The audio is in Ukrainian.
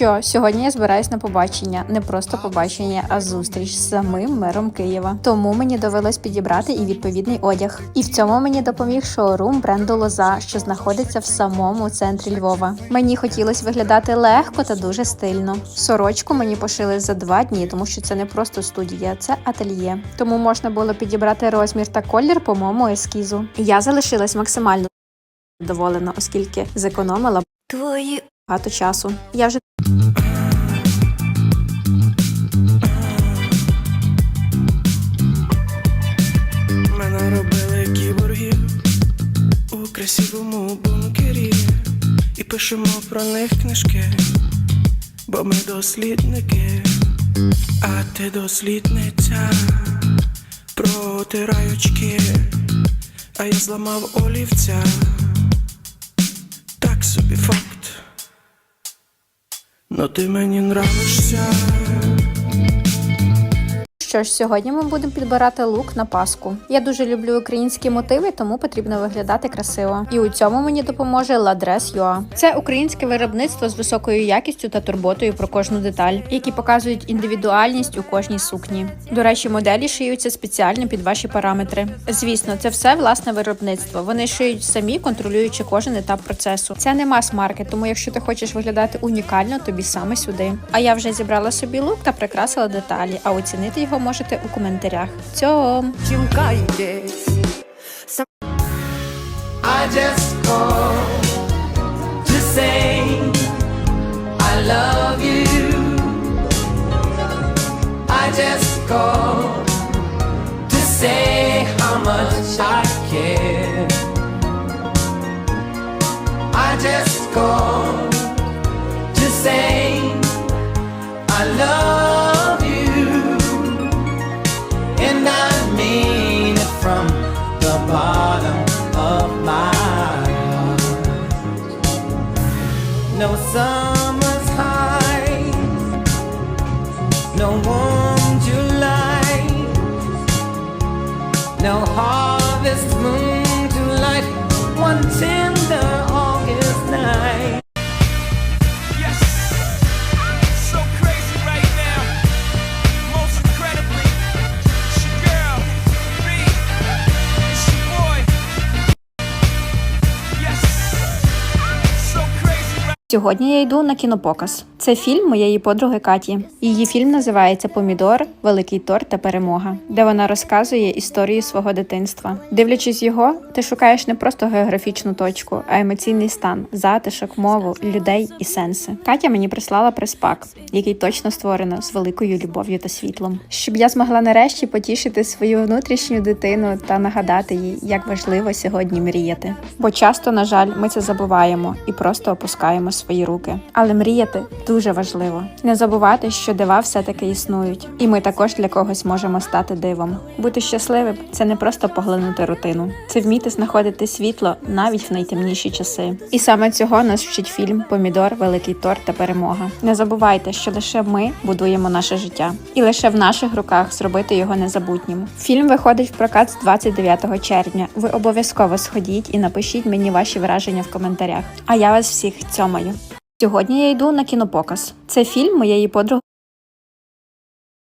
що, сьогодні я збираюсь на побачення, не просто побачення, а зустріч з самим мером Києва. Тому мені довелось підібрати і відповідний одяг. І в цьому мені допоміг шоурум бренду Лоза, що знаходиться в самому центрі Львова. Мені хотілося виглядати легко та дуже стильно. Сорочку мені пошили за два дні, тому що це не просто студія, це ательє. Тому можна було підібрати розмір та колір по моєму ескізу. Я залишилась максимально задоволена, оскільки зекономила Твої багато часу. Я вже Мене робили кіборгів у красивому бункері, і пишемо про них книжки, бо ми дослідники, а ти дослідниця, протирай очки, а я зламав олівця. Но ти мені нравишся. Що ж, сьогодні ми будемо підбирати лук на Пасху. Я дуже люблю українські мотиви, тому потрібно виглядати красиво. І у цьому мені допоможе Ladress UA. Це українське виробництво з високою якістю та турботою про кожну деталь, які показують індивідуальність у кожній сукні. До речі, моделі шиються спеціально під ваші параметри. Звісно, це все власне виробництво. Вони шиють самі, контролюючи кожен етап процесу. Це не мас-маркет, тому якщо ти хочеш виглядати унікально, тобі саме сюди. А я вже зібрала собі лук та прикрасила деталі. А оцінити його можете у коментарях. Цьом! чімкайтесь. I just called to say I love you. I just called to say how much I care. I just called to say I love No summer's high, no warm July, no harvest moon Сьогодні я йду на кінопоказ. Це фільм моєї подруги Каті. Її фільм називається Помідор, Великий торт та перемога, де вона розказує історію свого дитинства. Дивлячись його, ти шукаєш не просто географічну точку, а емоційний стан, затишок, мову, людей і сенси. Катя мені прислала прес-пак, який точно створено з великою любов'ю та світлом, щоб я змогла нарешті потішити свою внутрішню дитину та нагадати їй, як важливо сьогодні мріяти. Бо часто, на жаль, ми це забуваємо і просто опускаємо свої руки. Але мріяти дуже важливо. Не забувати, що дива все-таки існують, і ми також для когось можемо стати дивом. Бути щасливим це не просто поглинути рутину, це вміти знаходити світло навіть в найтемніші часи. І саме цього нас вчить фільм Помідор, Великий торт та перемога. Не забувайте, що лише ми будуємо наше життя, і лише в наших руках зробити його незабутнім. Фільм виходить в прокат з 29 червня. Ви обов'язково сходіть і напишіть мені ваші враження в коментарях. А я вас всіх цьомаю. Сьогодні я йду на кінопоказ. Це фільм моєї подруги.